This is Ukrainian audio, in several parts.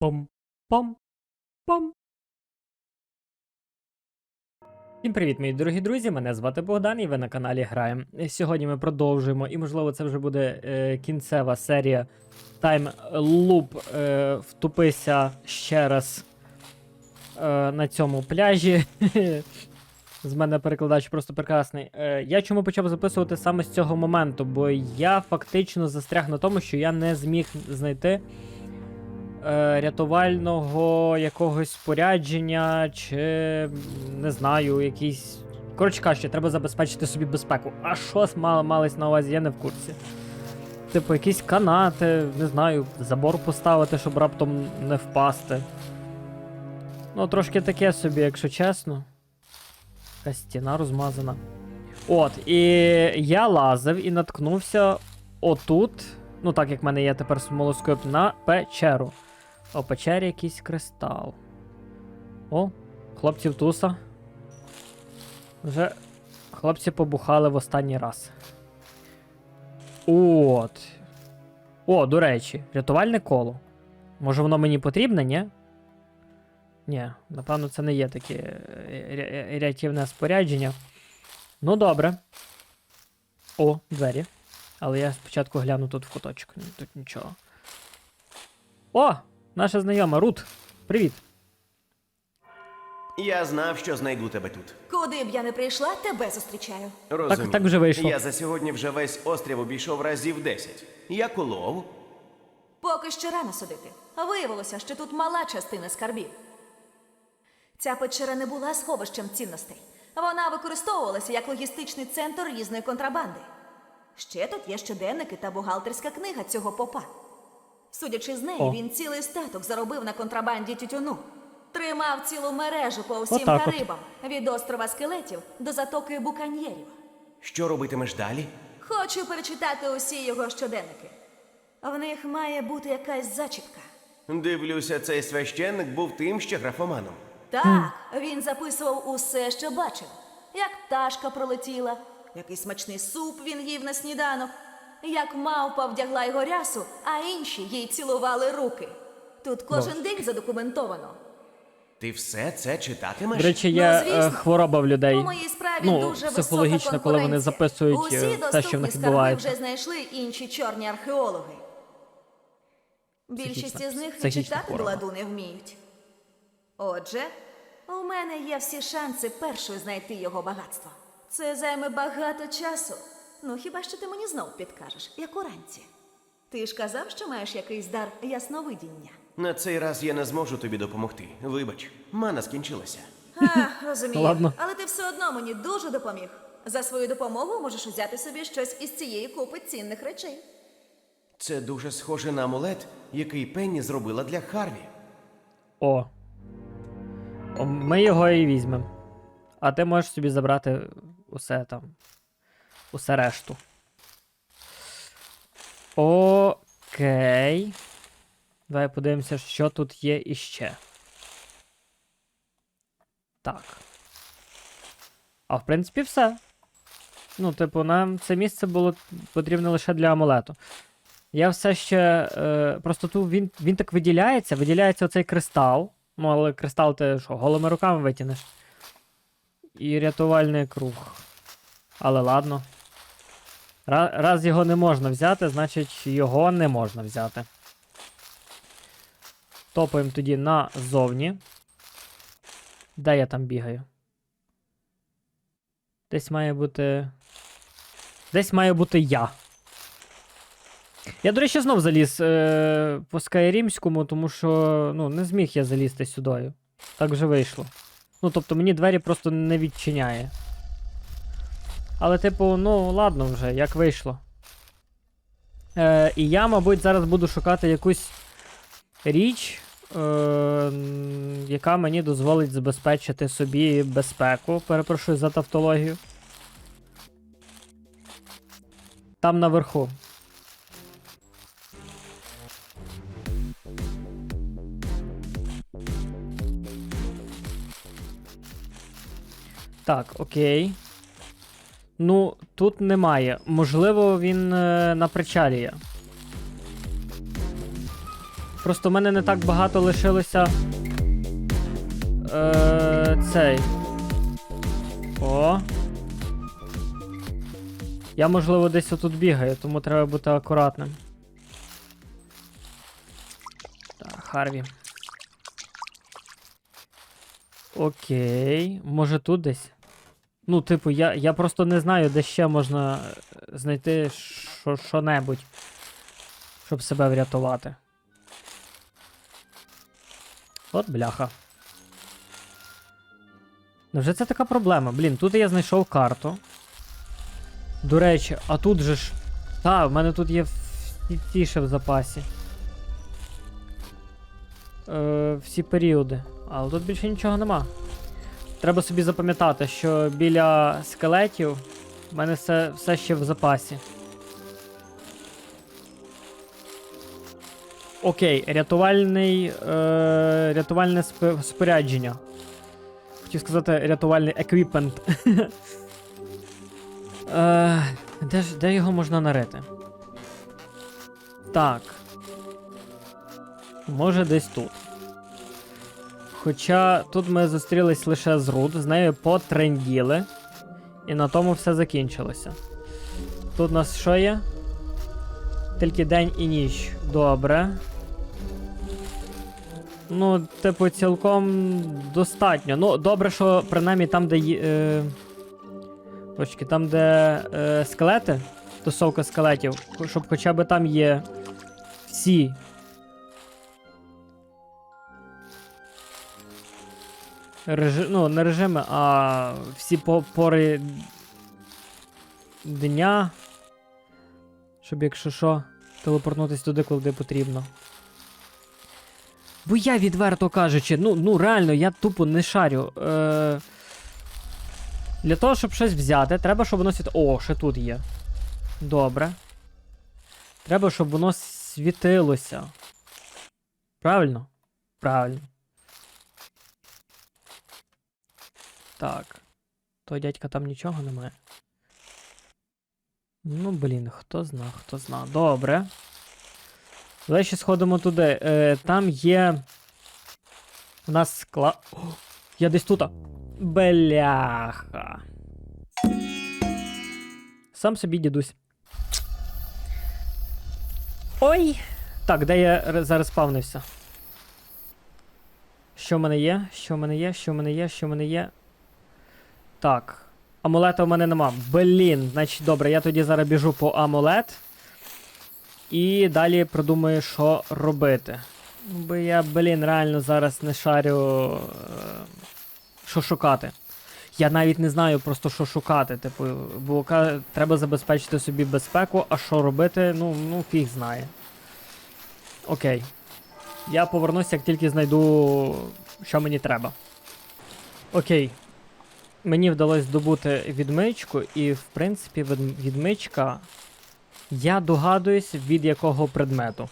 Пом, пом, пом. Всім привіт, мої дорогі друзі! Мене звати Богдан, і ви на каналі Граєм. Сьогодні ми продовжуємо, і можливо це вже буде е, кінцева серія Time Loop. Е, втупися ще раз е, на цьому пляжі. З мене перекладач просто прекрасний. Е, я чому почав записувати саме з цього моменту? Бо я фактично застряг на тому, що я не зміг знайти е, рятувального якогось спорядження, чи не знаю, якийсь. Коротше кажучи, треба забезпечити собі безпеку. А що мало малось на увазі, я не в курсі. Типу, якісь канати, не знаю, забор поставити, щоб раптом не впасти. Ну, трошки таке собі, якщо чесно. Якась стіна розмазана. От, і я лазив і наткнувся отут. Ну, так як в мене є тепер смолоскоп на печеру. О, печері якийсь кристал. О, хлопців туса. Вже хлопці побухали в останній раз. От. О, до речі, рятувальне коло. Може воно мені потрібне, ні? Ні, напевно, це не є таке е, ря- ря- рятівне спорядження. Ну, добре. О, двері. Але я спочатку гляну тут в куточок. Тут нічого. О! Наша знайома Рут. Привіт. Я знав, що знайду тебе тут. Куди б я не прийшла, тебе зустрічаю. Розумію. так вже вийшло. Я за сьогодні вже весь острів обійшов разів 10. Я колов. Поки що рано судити. Виявилося, що тут мала частина скарбів. Ця печера не була сховищем цінностей. Вона використовувалася як логістичний центр різної контрабанди. Ще тут є щоденники та бухгалтерська книга цього попа. Судячи з неї, О. він цілий статок заробив на контрабанді тютюну. Тримав цілу мережу по Отак от. Карибам від острова скелетів до затоки буканьєрів. Що робитимеш далі? Хочу перечитати усі його щоденники. В них має бути якась зачіпка. Дивлюся, цей священник був тим ще графоманом. Так, він записував усе, що бачив. Як пташка пролетіла, який смачний суп він їв на сніданок, як мавпа вдягла його рясу, а інші їй цілували руки. Тут кожен день задокументовано. Ти все це читатимеш? До речі, Ну, звісно. е, хвороба в людей. У моїй справі ну, дуже психологічно, коли вони конкуренція. записують Усі е, те, що в доступні них скарби відбувається. вже знайшли інші чорні археологи. Більшість із них і психічна читати хвороба. ладу не вміють. Отже, у мене є всі шанси першою знайти його багатство. Це займе багато часу. Ну, хіба що ти мені знов підкажеш, як уранці. Ти ж казав, що маєш якийсь дар ясновидіння. На цей раз я не зможу тобі допомогти. Вибач, мана скінчилася. А, розумію. Ладно. Але ти все одно мені дуже допоміг. За свою допомогу можеш взяти собі щось із цієї купи цінних речей. Це дуже схоже на амулет, який Пенні зробила для Харві. О. О, Ми його і візьмемо. А ти можеш собі забрати усе там. Усе решту. Окей. Давай подивимося, що тут є іще. Так. А в принципі, все. Ну, типу, нам це місце було потрібно лише для амулету. Я все ще. Е, просто тут він, він так виділяється, виділяється оцей кристал. Ну, але кристал ти що, голими руками витягнеш. І рятувальний круг. Але ладно. Ра- Раз його не можна взяти, значить його не можна взяти. Топаємо тоді назовні. Де я там бігаю? Десь має бути. Десь має бути я. Я, до речі, знов заліз е, по Скайрімському, тому що ну, не зміг я залізти сюди. Так вже вийшло. Ну, тобто мені двері просто не відчиняє. Але, типу, ну, ладно вже, як вийшло. Е, і я, мабуть, зараз буду шукати якусь річ, е, яка мені дозволить забезпечити собі безпеку. Перепрошую за тавтологію. Там наверху. Так, окей. Ну, тут немає. Можливо, він е, на причалі є. Просто в мене не так багато лишилося. Е, цей. О. Я, можливо, десь отут бігаю, тому треба бути акуратним. Так, Харві. Окей. Може тут десь? Ну, типу, я, я просто не знаю, де ще можна е, знайти що- що-небудь, щоб себе врятувати. От бляха. Невже це така проблема? Блін, тут я знайшов карту. До речі, а тут же ж. Та, в мене тут є всі ще в запасі. Е, всі періоди. Але тут більше нічого нема. Треба собі запам'ятати, що біля скелетів в мене все, все ще в запасі. Окей, рятувальний. Е, рятувальне спо- спорядження. Хотів сказати рятувальний еквіпмент. е, де, ж, де його можна нарити? Так. Може десь тут. Хоча тут ми зустрілись лише з Рут, з нею потренділи. І на тому все закінчилося. Тут у нас що є? Тільки день і ніч. Добре. Ну, типу, цілком достатньо. Ну, добре, що принаймні там, де. Е... Очки, там, де е, скелети, тусовка скелетів, щоб хоча б там є всі Режи... Ну, не режими, а всі пори дня. Щоб, якщо що, телепортнутися туди, куди потрібно. Бо я відверто кажучи, ну, ну реально, я тупо не шарю. Е... Для того, щоб щось взяти, треба, щоб воно світ... О, ще тут є. Добре. Треба, щоб воно світилося. Правильно? Правильно. Так. То дядька там нічого немає. Ну, блін, хто зна, хто зна. Добре. Давай ще сходимо туди. Е, там є. У нас скла. Я десь тут. Бляха. Сам собі дідусь. Ой! Так, де я зараз спавнився? Що в мене є? Що в мене є? Що в мене є? Що в мене є? Так. Амулета в мене нема. Блін, значить, добре, я тоді зараз біжу по амулет. І далі придумаю, що робити. Ну, Бо я, блін, реально зараз не шарю. е, Що шукати. Я навіть не знаю просто, що шукати. Типу, бо треба забезпечити собі безпеку, а що робити, ну, ну фіг знає. Окей. Я повернуся, як тільки знайду, що мені треба. Окей. Мені вдалося здобути відмичку, і, в принципі, відмичка. Я догадуюсь, від якого предмету.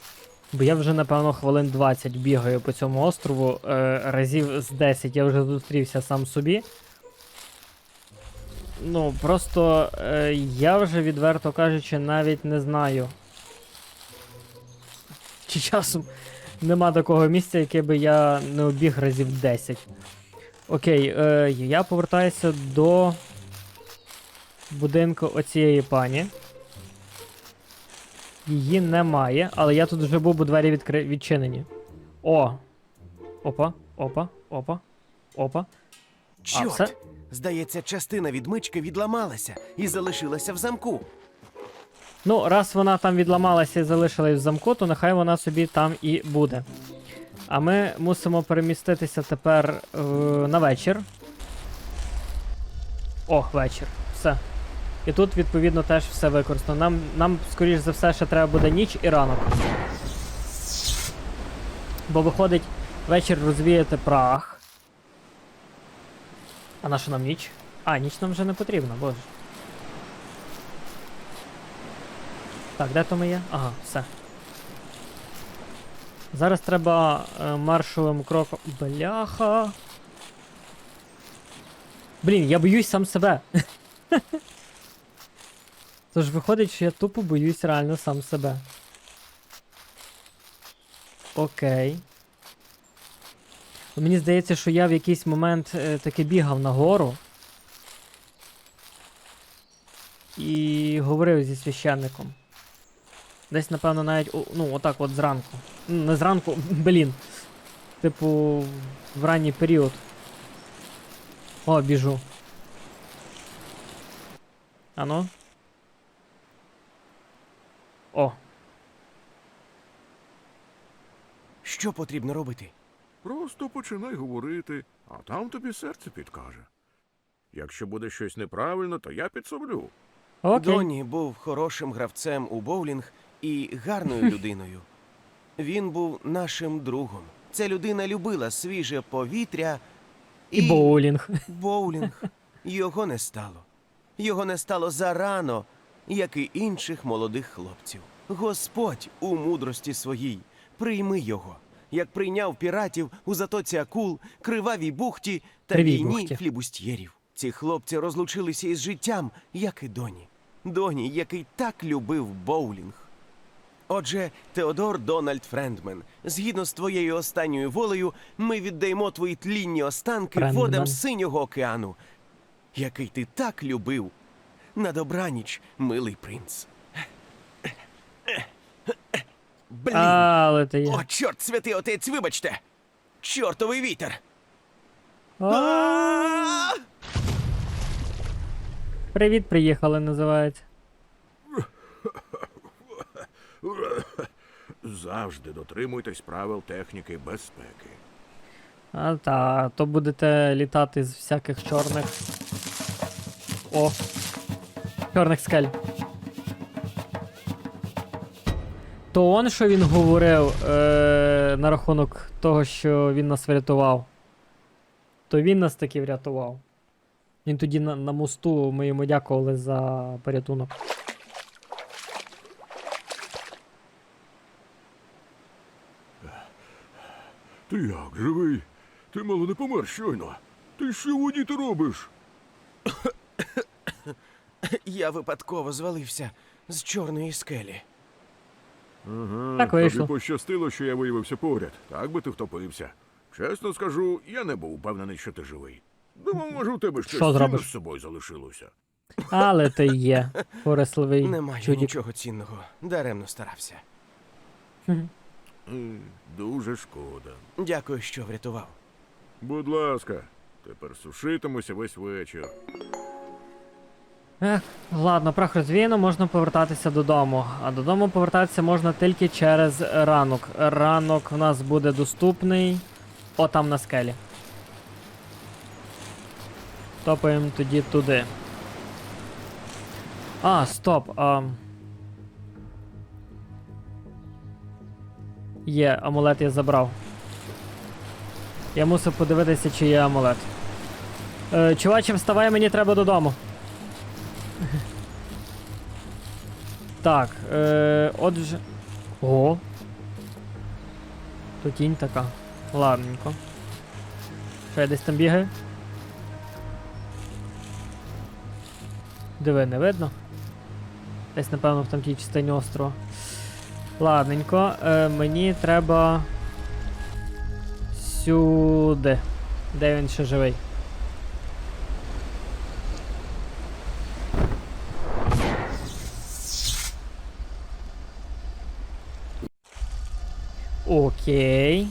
Бо я вже, напевно, хвилин 20 бігаю по цьому острову. Е, разів з 10 я вже зустрівся сам собі. Ну, просто е, я вже, відверто кажучи, навіть не знаю. Чи часом нема такого місця, яке би я не обіг разів 10. Окей, е, я повертаюся до будинку оцієї пані. Її немає, але я тут вже був, бо двері відкри... відчинені. О! Опа, опа, опа, опа. А, Чорт! все? Здається, частина відмички відламалася і залишилася в замку. Ну, раз вона там відламалася і залишилась в замку, то нехай вона собі там і буде. А ми мусимо переміститися тепер е, на вечір. О, вечір. Все. І тут, відповідно, теж все використано. Нам, нам скоріш за все, ще треба буде ніч і ранок. Бо виходить, вечір розвіяти прах. А на що нам ніч? А, ніч нам вже не потрібна, боже. Так, де то ми є? Ага, все. Зараз треба е, маршовим кроком. Бляха. Блін, я боюсь сам себе. Тож виходить, що я тупо боюсь реально сам себе. Окей. Мені здається, що я в якийсь момент е, таки бігав нагору. І говорив зі священником. Десь, напевно, навіть ну, отак от зранку. Не зранку, блін. Типу, в ранній період. О, біжу. Ано. О, Що потрібно робити? Просто починай говорити, а там тобі серце підкаже. Якщо буде щось неправильно, то я підсоблю. окей. Доні був хорошим гравцем у боулінг і гарною людиною. Він був нашим другом. Ця людина любила свіже повітря І боулінг. боулінг. Його не стало. Його не стало зарано, як і інших молодих хлопців. Господь у мудрості своїй прийми його, як прийняв піратів у затоці акул, кривавій бухті та Кривій війні бухті. флібустьєрів. Ці хлопці розлучилися із життям, як і доні. Доні, який так любив боулінг. Отже, Теодор Дональд Френдмен, згідно з твоєю останньою волею, ми віддаємо твої тлінні останки Френдмен. водам синього океану, який ти так любив. На добраніч, милий принц. Блін! Але ти є. О, чорт, святий отець, вибачте! Чортовий вітер! А! Привіт, приїхали, називається. Завжди дотримуйтесь правил техніки безпеки. А та, то будете літати з всяких чорних. О! Чорних скель. То он що він говорив е- на рахунок того, що він нас врятував. То він нас таки врятував. Він тоді на, на мосту ми йому дякували за порятунок. Ти як, живий? Ти мало не помер щойно. Ти що в воді ти робиш? Я випадково звалився з чорної скелі. Ага, Так вийшло. Тобі пощастило, що я виявився поряд. Так би ти втопився. Чесно скажу, я не був впевнений, що ти живий. Думав, може, у тебе щось Що цінне зробиш? з собою залишилося. Але ти є. Форесливий Немає чудік. нічого цінного, даремно старався. Дуже шкода. Дякую, що врятував. Будь ласка, тепер сушитимуся весь вечір. Ех, ладно, прах розвіяно, можна повертатися додому. А додому повертатися можна тільки через ранок. Ранок в нас буде доступний. О, там на скелі. Топаємо тоді туди. А, стоп. А... Є, амулет я забрав. Я мусив подивитися, чи є амулет. Е, чуваче, вставай, мені треба додому. Так, е, отже. О. Тут тінь така. Ладненько. Що я десь там бігаю? Диви, не видно? Десь, напевно, в там тій частині острова. Ладненько, е, мені треба. Сюди. Де він ще живий? Окей.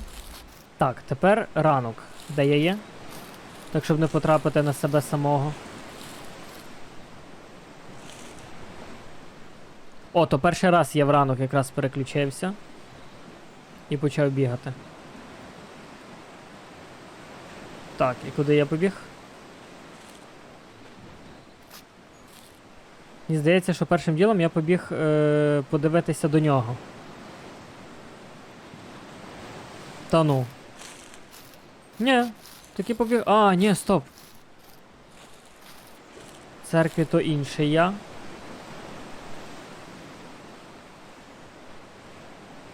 Так, тепер ранок. Де я є? Так, щоб не потрапити на себе самого. О, то перший раз я в ранок якраз переключився. І почав бігати. Так, і куди я побіг? Мені здається, що першим ділом я побіг е- подивитися до нього. Та ну. Ні, таки побіг. А, ні, стоп. Церкві то інше я.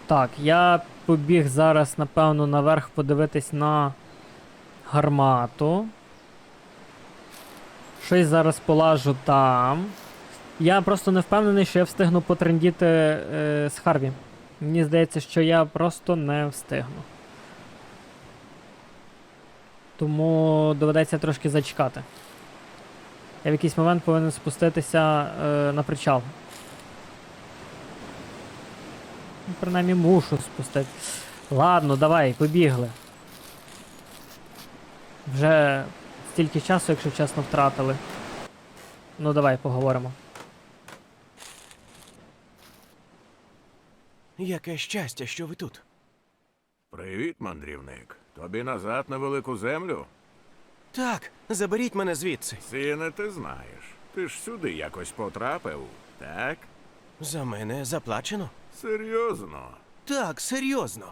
Так, я побіг зараз, напевно, наверх подивитись на гармату. Щось зараз полажу там. Я просто не впевнений, що я встигну потрендіти е, з Харві. Мені здається, що я просто не встигну. Тому доведеться трошки зачекати. Я в якийсь момент повинен спуститися е, на причал. Ну, принаймні мушу спустити. Ладно, давай, побігли. Вже стільки часу, якщо чесно, втратили. Ну давай поговоримо. Яке щастя, що ви тут. Привіт, мандрівник. Тобі назад на велику землю? Так, заберіть мене звідси. Сине, ти знаєш. Ти ж сюди якось потрапив, так? За мене заплачено? Серйозно. Так, серйозно.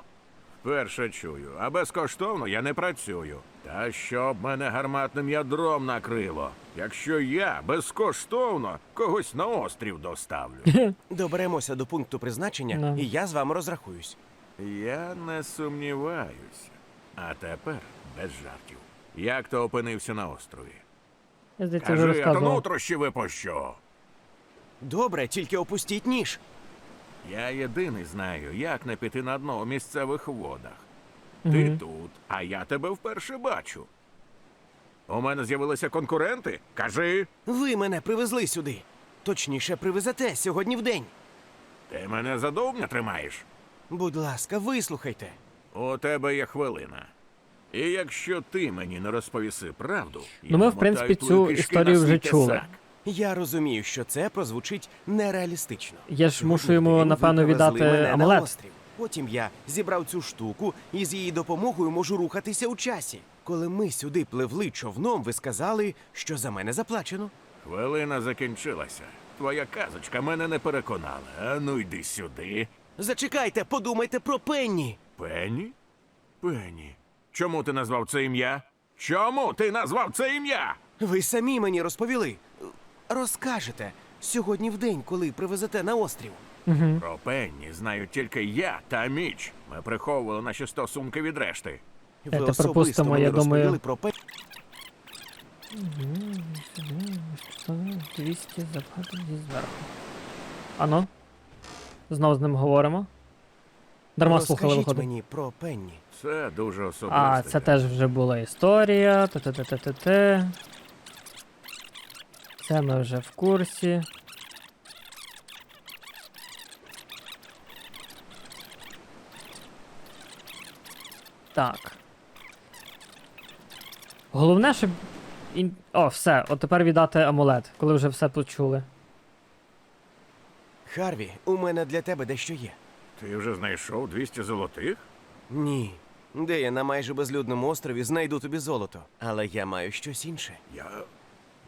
Перше чую, а безкоштовно я не працюю. Та щоб мене гарматним ядром накрило, якщо я безкоштовно когось на острів доставлю. Доберемося до пункту призначення, Ну. і я з вами розрахуюсь. Я не сумніваюся. А тепер без жартів. Як ти опинився на острові? Я здається, Кажи, а то нутрощі ви пощо? Добре, тільки опустіть ніж. Я єдиний знаю, як не піти на дно у місцевих водах. Ти тут, а я тебе вперше бачу. У мене з'явилися конкуренти? Кажи, Ви мене привезли сюди. Точніше, привезете сьогодні в день. ти мене за довгня тримаєш? Будь ласка, вислухайте. У тебе є хвилина. І якщо ти мені не розповіси правду, Ну, ми, в принципі, цю історію вже чули. Я розумію, що це прозвучить нереалістично. Я ж мушу йому, напевно, віддати на амулет. острів. Потім я зібрав цю штуку і з її допомогою можу рухатися у часі. Коли ми сюди пливли човном, ви сказали, що за мене заплачено. Хвилина закінчилася. Твоя казочка мене не переконала. А ну йди сюди. Зачекайте, подумайте про Пенні. Пенні? Пенні. Чому ти назвав це ім'я? Чому ти назвав це ім'я? Ви самі мені розповіли. Розкажете сьогодні в день, коли привезете на острів. Про Пенні знаю тільки я та Міч. Ми приховували наші стосунки від решти. Ви Давайте особисто пропустимо, мені я думаю. розповіли про Пенні. 200 заплатить зверху. Ано. Знову з ним говоримо. Дарма слухали Розкажіть виходить. мені про Пенні. Це дуже особисто. А, це теж вже була історія. Те-те-те-те-те. Це ми вже в курсі. Так. Головне, щоб. О, все, от тепер віддати амулет, коли вже все почули. Харві, у мене для тебе дещо є. Ти вже знайшов 200 золотих? Ні. Де я на майже безлюдному острові знайду тобі золото. Але я маю щось інше. Я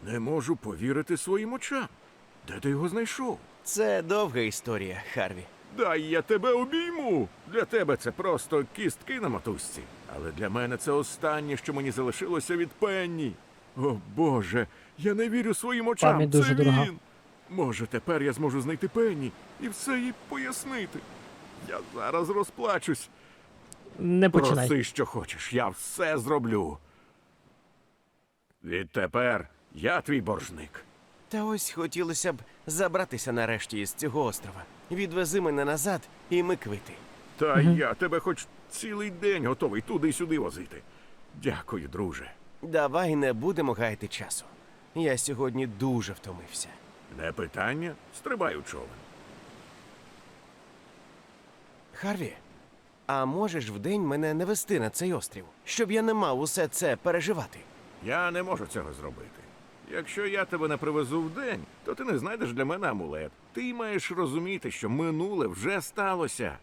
не можу повірити своїм очам. Де ти його знайшов? Це довга історія, Харві. Дай я тебе обійму. Для тебе це просто кістки на мотузці. Але для мене це останнє, що мені залишилося від Пенні. О Боже, я не вірю своїм очам. Пам'ять це дорога. він. Може, тепер я зможу знайти Пенні і все їй пояснити. Я зараз розплачусь. Не починай. Проси, що хочеш, я все зроблю. Відтепер я твій боржник. Та ось хотілося б забратися нарешті із цього острова. Відвези мене назад, і ми квити. Та я тебе хоч цілий день готовий туди-сюди возити. Дякую, друже. Давай не будемо гаяти часу. Я сьогодні дуже втомився. Не питання, стрибай у човен. Харві, а можеш вдень мене не вести на цей острів, щоб я не мав усе це переживати? Я не можу цього зробити. Якщо я тебе не привезу вдень, то ти не знайдеш для мене амулет. Ти маєш розуміти, що минуле вже сталося.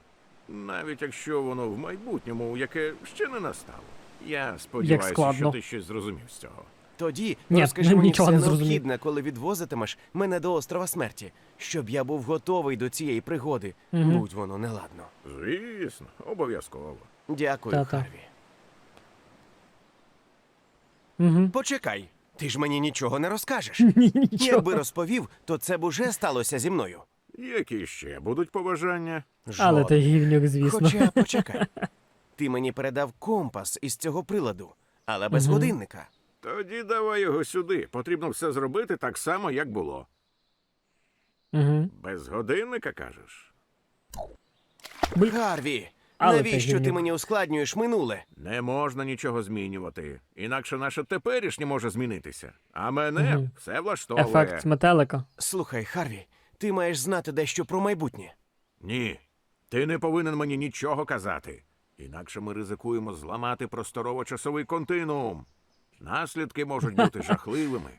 Навіть якщо воно в майбутньому, яке ще не настало. Я сподіваюся, складно. що ти щось зрозумів з цього. Тоді Ні, розкажи мені нічого все не зрозумів. необхідне, коли відвозитимеш мене до острова смерті, щоб я був готовий до цієї пригоди, Мгм. будь воно неладно. Звісно, обов'язково. Дякую, Та-та. Харві. Угу. Почекай, ти ж мені нічого не розкажеш. Нічого. Якби розповів, то це б уже сталося зі мною. Які ще будуть побажання? Але ти гівнюк, звісно. Хоча почекай. Ти мені передав компас із цього приладу, але без Мгм. годинника. Тоді давай його сюди. Потрібно все зробити так само, як було. Угу. Без годинника кажеш. Гарві, Але навіщо ти мені ускладнюєш минуле? Не можна нічого змінювати, інакше наше теперішнє може змінитися. А мене Мгм. все влаштовує. Ефект метелика. Слухай, Харві, ти маєш знати дещо про майбутнє. Ні, ти не повинен мені нічого казати. Інакше ми ризикуємо зламати просторово-часовий континуум. Наслідки можуть бути жахливими.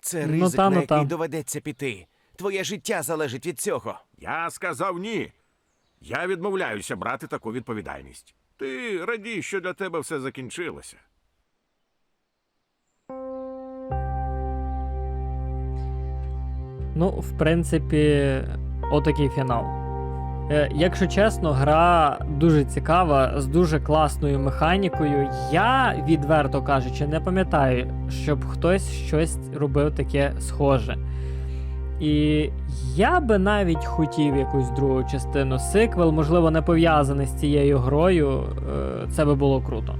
Це Ну ризик, та, на ну який та. доведеться піти. Твоє життя залежить від цього. Я сказав ні. Я відмовляюся брати таку відповідальність. Ти радій, що для тебе все закінчилося. Ну, в принципі, отакий фінал. Е, Якщо чесно, гра дуже цікава, з дуже класною механікою. Я, відверто кажучи, не пам'ятаю, щоб хтось щось робив таке схоже. І я би навіть хотів якусь другу частину сиквел, можливо, не пов'язаний з цією грою. е, Це би було круто.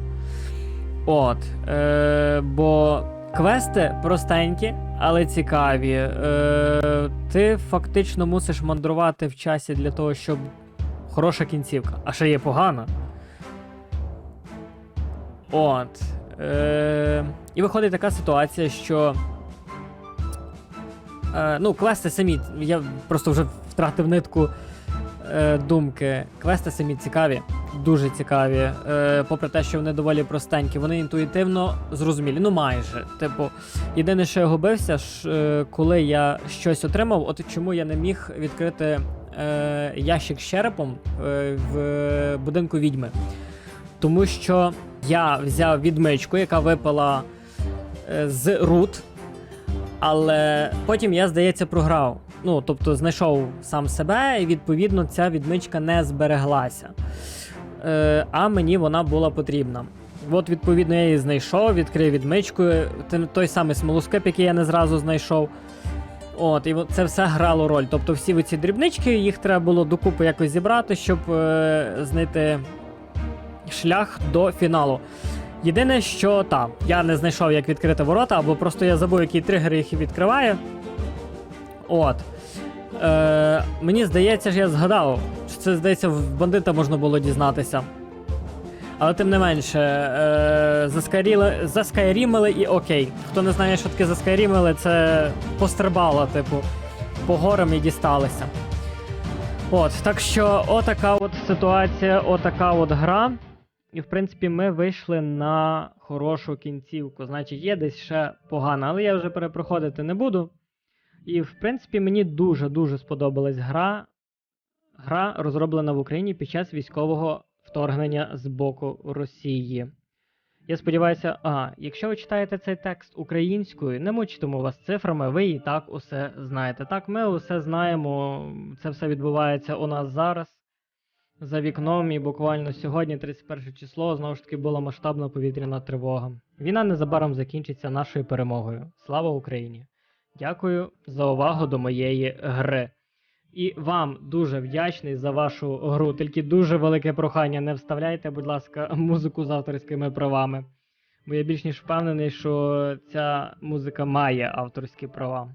От. Е, бо квести простенькі, але цікаві. Е, ти фактично мусиш мандрувати в часі для того, щоб хороша кінцівка, а ще є погана. От. Е, і виходить така ситуація, що. Е, ну, квести самі. Я просто вже втратив нитку е, думки. Квести самі цікаві, дуже цікаві. Е, попри те, що вони доволі простенькі, вони інтуїтивно зрозумілі. Ну, майже. Типу, єдине, що я губився, ж, е, коли я щось отримав, от чому я не міг відкрити е, ящик з черепом е, в будинку відьми. Тому що я взяв відмичку, яка випала е, з рут, але потім я, здається, програв. Ну, тобто знайшов сам себе, і відповідно ця відмичка не збереглася. Е, а мені вона була потрібна. От, відповідно, я її знайшов, відкрив відмичку, той самий смолоскип, який я не зразу знайшов. От, і це все грало роль. Тобто всі ці дрібнички, їх треба було докупи якось зібрати, щоб е, знайти шлях до фіналу. Єдине, що там, я не знайшов, як відкрити ворота, або просто я забув, який тригер їх відкриває. От. Е, мені здається, ж я згадав, що це, здається, в бандита можна було дізнатися. Але тим не менше, е, заскайріли, заскайрімили і окей. Хто не знає, що таке заскайрімили, це пострибало, типу, по горам і дісталися. От, так що отака от ситуація, отака от гра. І в принципі ми вийшли на хорошу кінцівку. Значить, є десь ще погано, але я вже перепроходити не буду. І в принципі мені дуже-дуже сподобалась гра. Гра розроблена в Україні під час військового вторгнення з боку Росії. Я сподіваюся, а, якщо ви читаєте цей текст українською, не мучитиму вас цифрами, ви і так усе знаєте. Так, ми усе знаємо, це все відбувається у нас зараз. За вікном, і буквально сьогодні, 31 число, знову ж таки була масштабна повітряна тривога. Війна незабаром закінчиться нашою перемогою. Слава Україні! Дякую за увагу до моєї гри. І вам дуже вдячний за вашу гру. Тільки дуже велике прохання. Не вставляйте, будь ласка, музику з авторськими правами. Бо я більш ніж впевнений, що ця музика має авторські права.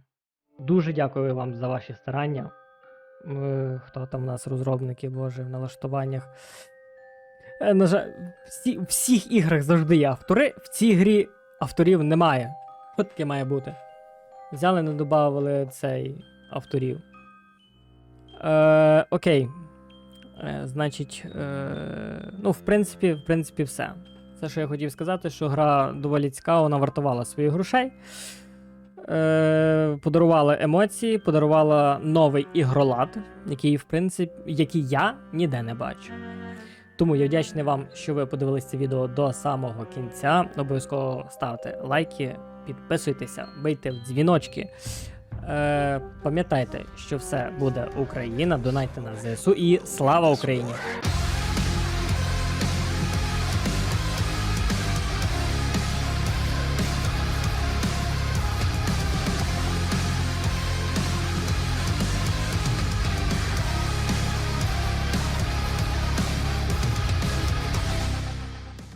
Дуже дякую вам за ваші старання. Хто там у нас розробники, боже, в налаштуваннях. Е, На жаль, всі, в всіх іграх завжди є автори. В цій грі авторів немає. От таке має бути. Взяли, не додавали цей авторів. Е, окей. Е, значить, е, ну, в принципі, в принципі, все. Все, що я хотів сказати, що гра доволі цікава, вона вартувала своїх грошей. Е, подарувала емоції, подарувала новий ігролад, який, в принципі, який я ніде не бачу. Тому я вдячний вам, що ви подивилися це відео до самого кінця. Обов'язково ставте лайки, підписуйтеся, бийте в дзвіночки. Е, пам'ятайте, що все буде Україна, донайте на ЗСУ і слава Україні!